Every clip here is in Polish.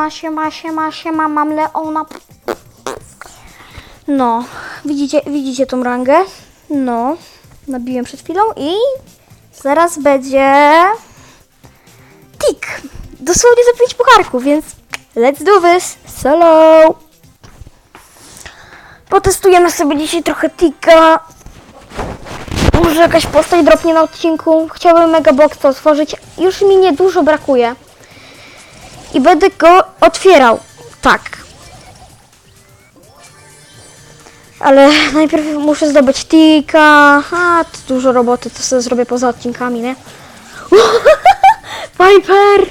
siema, siema, siema, siema, mam Leona. No, widzicie, widzicie tą rangę? No, nabiłem przed chwilą i zaraz będzie tik. Dosłownie za 5 pucharków, więc let's do this. Solo. Potestujemy sobie dzisiaj trochę tika. Może jakaś postać dropnie na odcinku. Chciałbym Megabox otworzyć. Już mi niedużo brakuje. I będę go otwierał. Tak. Ale najpierw muszę zdobyć tika. To dużo roboty, to sobie zrobię poza odcinkami, nie? Piper!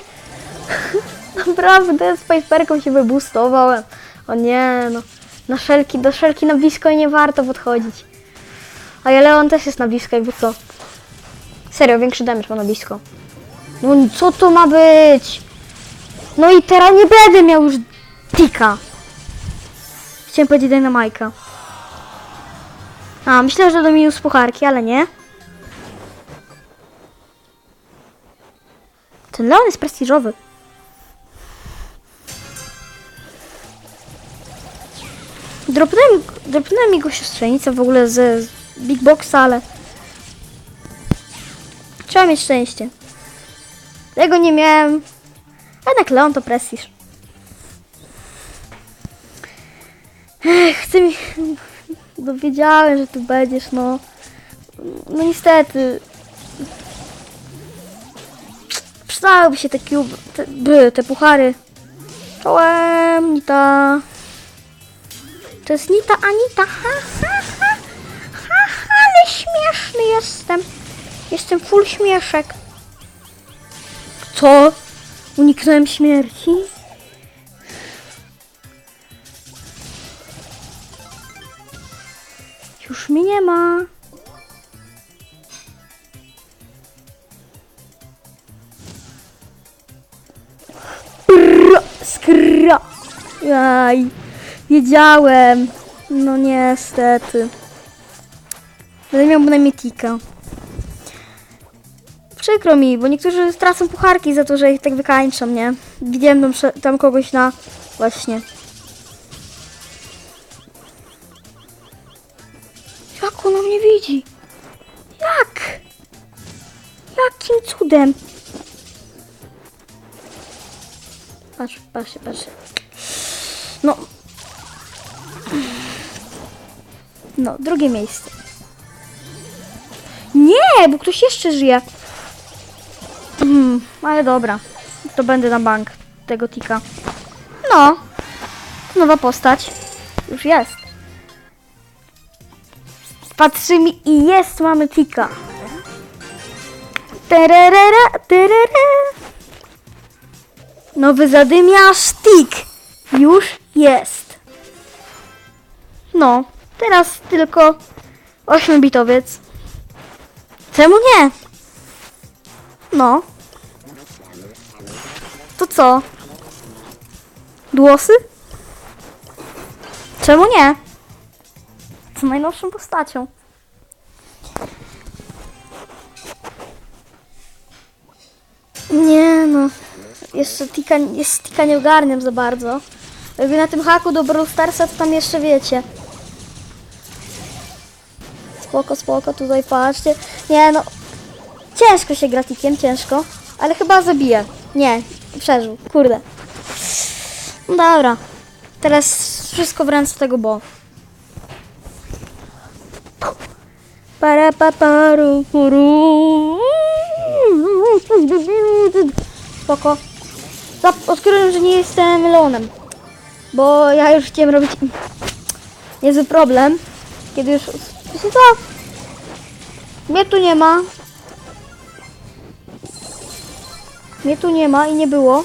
Naprawdę, z Piperką się wybustowałem. O nie, no. Na szelki, do szelki na blisko nie warto podchodzić. A ja Leon też jest na blisko, jakby co. Serio, większy damage ma na blisko. No co to ma być? No i teraz nie będę miał już tika. Chciałem powiedzieć Dynamajka. A, myślę, że do minus pucharki, ale nie. Ten Leon jest prestiżowy. Dropnąłem, dropnąłem jego siostrzenicę w ogóle z, z Big Boxa, ale... Trzeba mieć szczęście. Tego nie miałem. Jednak Leon to prestiż. Ech, chcę mi... No wiedziałem, że tu będziesz, no. No niestety. Przydałyby się te cube, te, by, te puchary. Czołem, Nita. To jest Nita Anita. Ha, ha, ha. Ha, ha, ale śmieszny jestem. Jestem full śmieszek. Co? Uniknąłem śmierci? Już mnie nie ma. Skra. Jaj, wiedziałem. No niestety. Będę miał bynajmniej tika. Przykro mi, bo niektórzy stracą pucharki za to, że ich tak wykańczą, nie? Widziałem tam, tam kogoś na... Właśnie. Jak ona mnie widzi? Jak? Jakim cudem? Patrz, patrz, patrz. No. No, drugie miejsce. Nie, bo ktoś jeszcze żyje. Mm, ale dobra. To będę na bank tego tika. No. Nowa postać. Już jest. Patrzymy i jest, mamy tika. Tererera, terere. Nowy zadymiarz tik. Już jest. No, teraz tylko 8-bitowiec. Czemu nie? No. To co? Głosy? Czemu nie? Z najnowszą postacią. Nie no. Jeszcze tika, jest tika nie ogarniam za bardzo. Jakby na tym haku do Brawl to tam jeszcze wiecie. Spoko, spoko, tutaj patrzcie. Nie no, Ciężko się gra tikiem, ciężko. Ale chyba zabije. Nie, przeżył. Kurde. No dobra. Teraz wszystko w ręce tego bo. Para pa paru puru. Spoko. Odkryłem, że nie jestem Leonem. Bo ja już chciałem robić niezły problem. Kiedy już... Wiecie co? Mnie tu nie ma. Mnie tu nie ma i nie było.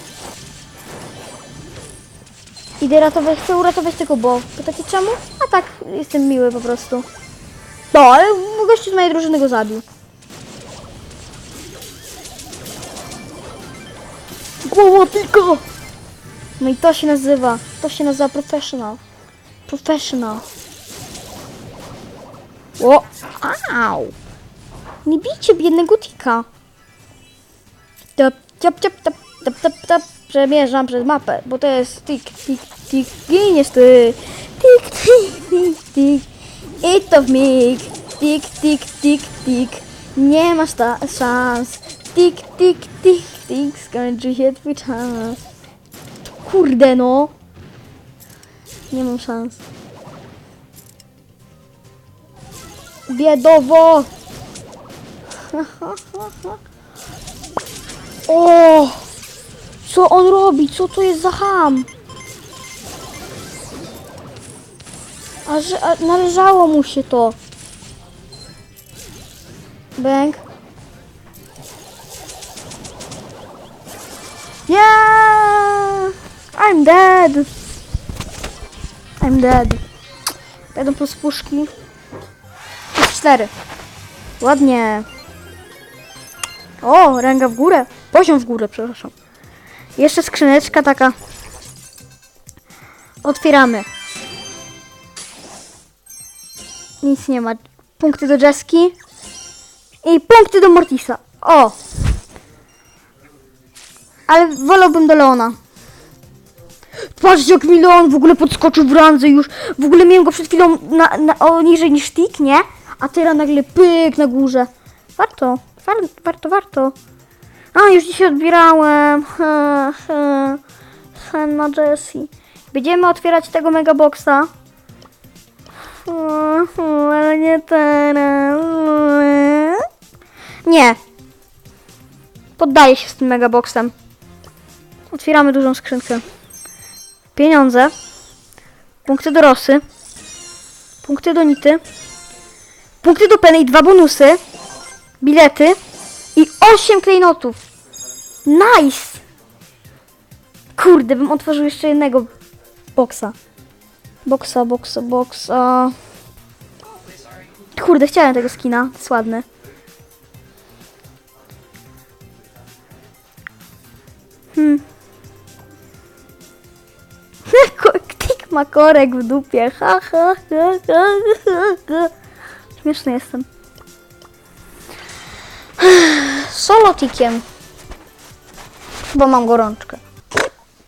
Idę ratować, chcę uratować tego bo. Pytacie czemu? A tak, jestem miły po prostu. No, ale gościu z mojej drużyny go zabił. Głowa tylko! No i to się nazywa, to się nazywa professional. Professional. O, au! Nie bijcie biednego tika. Tap, tap, tap, tap, tap, tap, przemierzam przez mapę, bo to jest tik, tik, tik, giniesz ty. Tik, tik, tik, tik. I to w mig. Tik, tik, tik, tik. Nie masz ta szans. Tik, tik, tik, tik. Skończy się twój czas. Kurde no. Nie mam szans. Biedowo. O! Co on robi? Co to jest za ham? A, że, a należało mu się to. Bęk. Yeah! I'm dead. I'm dead. Będą plus puszki. Cztery. Ładnie. O, ręga w górę. Poziom w górę, przepraszam. Jeszcze skrzyneczka taka. Otwieramy. Nic nie ma. Punkty do Jeski. I punkty do Mortisa. O! Ale wolałbym do Leona. Patrzcie jak mi Leon w ogóle podskoczył w randze już. W ogóle miałem go przed chwilą na, na, o, niżej niż Tik, nie? A teraz nagle pyk na górze. Warto, war, warto, warto. A, już dzisiaj odbierałem. He. Sen na Jessie. Będziemy otwierać tego megaboxa. Ale nie teraz. Nie. Poddaję się z tym megaboxem. Otwieramy dużą skrzynkę. Pieniądze. Punkty do Rosy. Punkty do Nity. Punkty do Penny i dwa bonusy. Bilety. I 8 klejnotów. Nice! Kurde, bym otworzył jeszcze jednego boksa. Boksa, boksa, boksa. Kurde, chciałem tego skina. Jest ładny. Hmm. Tik ma korek w dupie. Ha, ha, ha, ha, ha, ha. Śmieszny jestem. Solotikiem. Chyba mam gorączkę.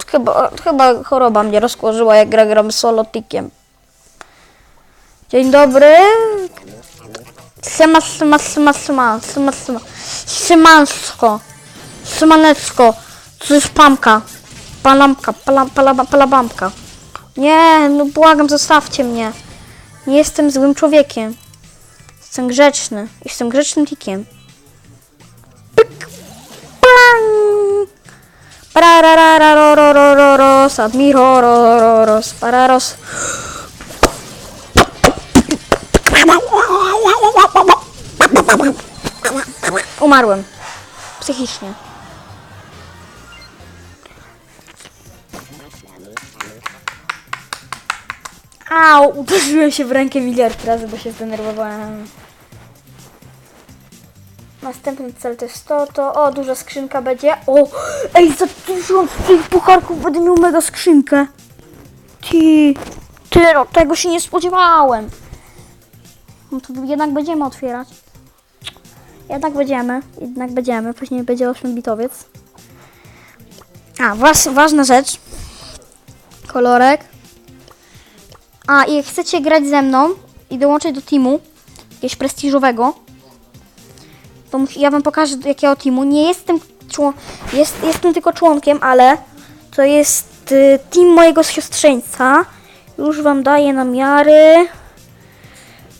Chyba, chyba choroba mnie rozkłożyła, jak gra gram solotikiem. Dzień dobry. Sema, sema, sema, sema, sema, sema. Szymansko. Szymanecko. Coś pamka. Palamka, pala, pala, palabamka. Nie, no błagam, zostawcie mnie. Nie jestem złym człowiekiem. Jestem grzeczny. Jestem grzecznym tikiem. Pararararorororos, admirororos, pararos. Umarłem. Psychicznie. Au, uderzyłem się w rękę miliard razy, bo się zdenerwowałem. Następny cel to jest to, to, o, duża skrzynka będzie. O, ej, za tysiąc tych pucharków będę miał mega skrzynkę. Ty, ty, no, tego się nie spodziewałem. No to jednak będziemy otwierać. Jednak będziemy, jednak będziemy, później będzie 8-bitowiec. A, was, ważna rzecz. Kolorek. A, i chcecie grać ze mną i dołączyć do teamu, jakiegoś prestiżowego, to ja wam pokażę jakiego teamu. Nie jestem człon- jest, jestem tylko członkiem, ale to jest y, team mojego siostrzeńca. Już wam daję namiary.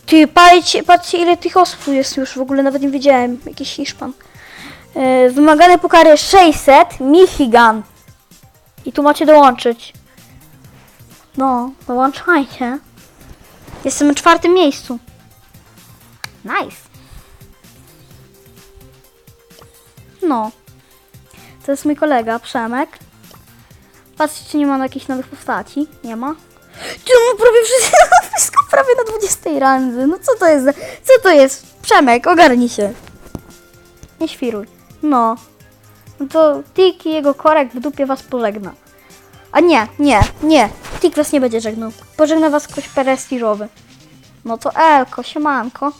Ty, patrzcie, patrzcie ile tych osób jest już, w ogóle nawet nie wiedziałem. Jakiś Hiszpan. Y, wymagane pukary 600, Michigan. I tu macie dołączyć. No, dołączajcie. Jestem na czwartym miejscu. Nice. No. To jest mój kolega, Przemek. Patrzcie, czy nie ma jakichś nowych postaci. Nie ma. Ty, no prawie wszystko, wszystko prawie na 20 randze. No co to jest. Co to jest? Przemek, ogarnij się. Nie świruj. No. No to Tik i jego korek w dupie was pożegna. A nie, nie, nie. Tik was nie będzie żegnał. Pożegna was ktoś prestiżowy. No to Elko, siemanko.